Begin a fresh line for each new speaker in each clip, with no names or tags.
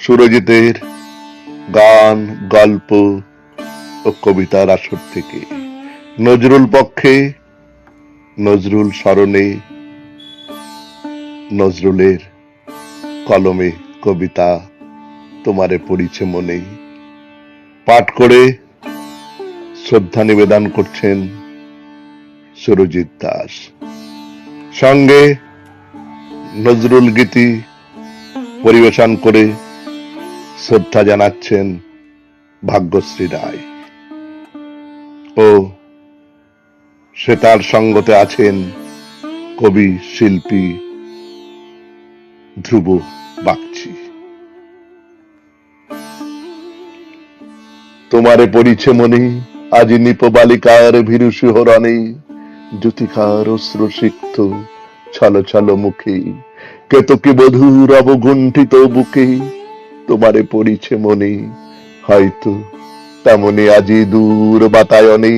সুরজিতের গান, গল্প ও কবিতার আসর থেকে। নজরুল পক্ষে, নজরুল স্মরণে, নজরুলের কলমে কবিতা তোমারে পড়িছে মনে। পাঠ করে শ্রদ্ধা নিবেদন করছেন সুরজিৎ দাস। সঙ্গে নজরুল গীতি পরিবেশন করে শ্রদ্ধা জানাচ্ছেন ভাগ্যশ্রী রায়। ও, সে তার সঙ্গতে আছেন কবি, শিল্পী ধ্রুব বাগচি। তোমারে পড়িছে মনি, আজি নিপ বালিকার ভীরু শিহরণে জ্যোতিকার অশ্রু সিক্ত ছল ছল মুখে, কেতকী বধুর অবগুণ্ঠিত বুকে তোমারে পড়িছে মনে। হয়তো তেমনি আজি দূর বাতায়নে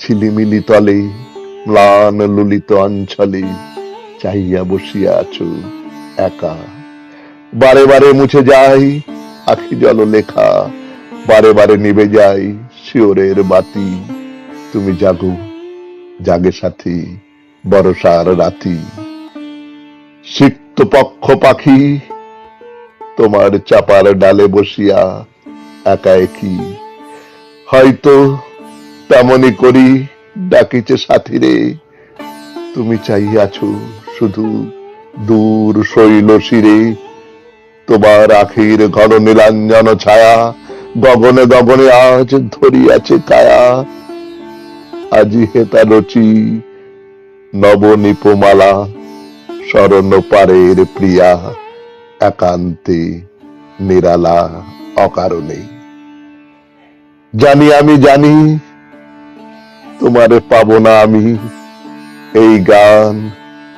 ঝিলিমিলি তলে, ম্লান ললিত অঞ্চলে চাহিয়া বসিয়া আছো একা। বারে বারে মুছে যাই আখি জল লেখা, বারে বারে নিবে যাই শিওরের বাতি। তুমি জাগো, জাগে সাথী, বরসার রাতি। সিক্ত পক্ষ পাখি তোমার চাপার ডালে বসিয়া একা একই হয়তো তেমনি করি ডাকিছে সাথীরে। তুমি চাইয়াছ শুধু দূর শৈল শিরে। তোমার আখির ঘন নীলাঞ্জন ছায়া গগনে গগনে আজ ধরিয়াছে কায়া। আজি হেতা রচি নব নিপমালা স্মরণ পারের প্রিয়া। একান্তে, নিরালা, অকারণে। জানি আমি, জানি, তোমারে পাবো না আমি। এই গান,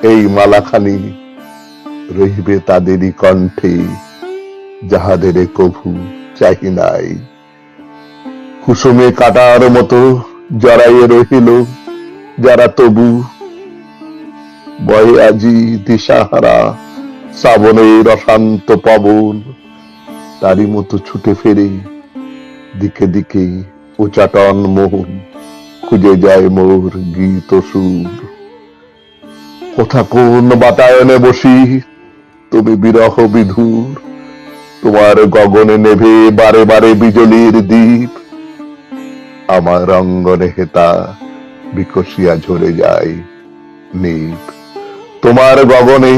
এই মালাখানি রহিবে তাদেরই কণ্ঠে, যাহাদের কভু চাহি নাই। কুসুমে কাটার মতো জড়াইয়ে রহিল, যারা তবু বয়ে আজি দিশাহারা শ্রাবণের অশান্ত পবন, তারই মতো ছুটে ফেরে দিকে দিকে উচাটন মোহন, খুঁজে যায় মোর গীত সুর। কোথা কোন বাতায়নে বসি, তুমি বিরহ বিধুর, তোমার গগনে নেভে বারে বারে বিজলির দ্বীপ আমার অঙ্গনে হেতা বিকশিয়া ঝরে যায় নীপ তোমার গগনে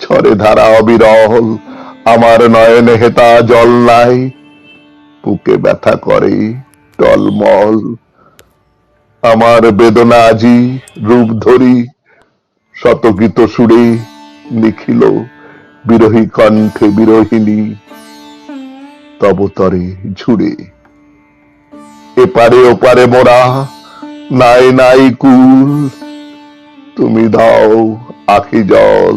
ছড়ে ধারা অবিরল, আমার নয়নে হেতা জল নাই। বুকে ব্যথা করে টলমল, আমার বেদনা আজি রূপ ধরি শতগীত সুরে লিখিল বিরহী কণ্ঠে বিরহিনী তবতরে ঝুড়ে, এপারে ওপারে মোরা, নাই নাই কুল, তুমি দাও আখি জল।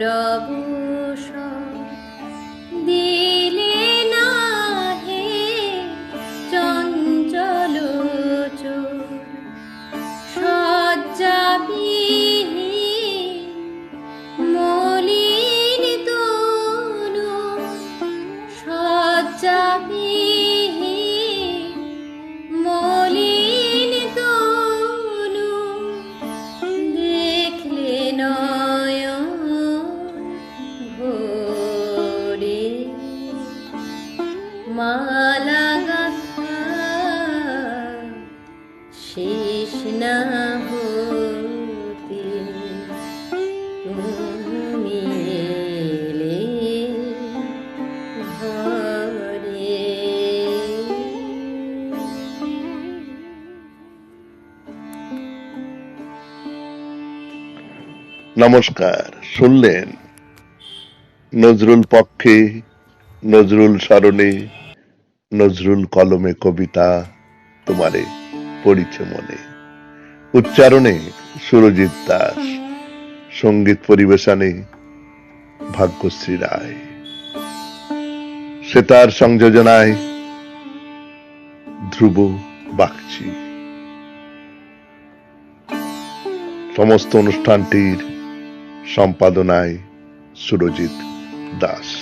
মোর
নমস্কার শুনলেন নজরুল পক্ষে নজরুল স্মরণে নজরুল কলমে কবিতা তোমারে পড়িছে মনে। উচ্চারণে সুরজিৎ দাস, সংগীত পরিবেশনে ভাগ্যশ্রী রায়। সেতার সংযোজনায় ধ্রুব বাগচি। সমস্ত অনুষ্ঠানটির সম্পাদনায় সুরজিৎ দাস।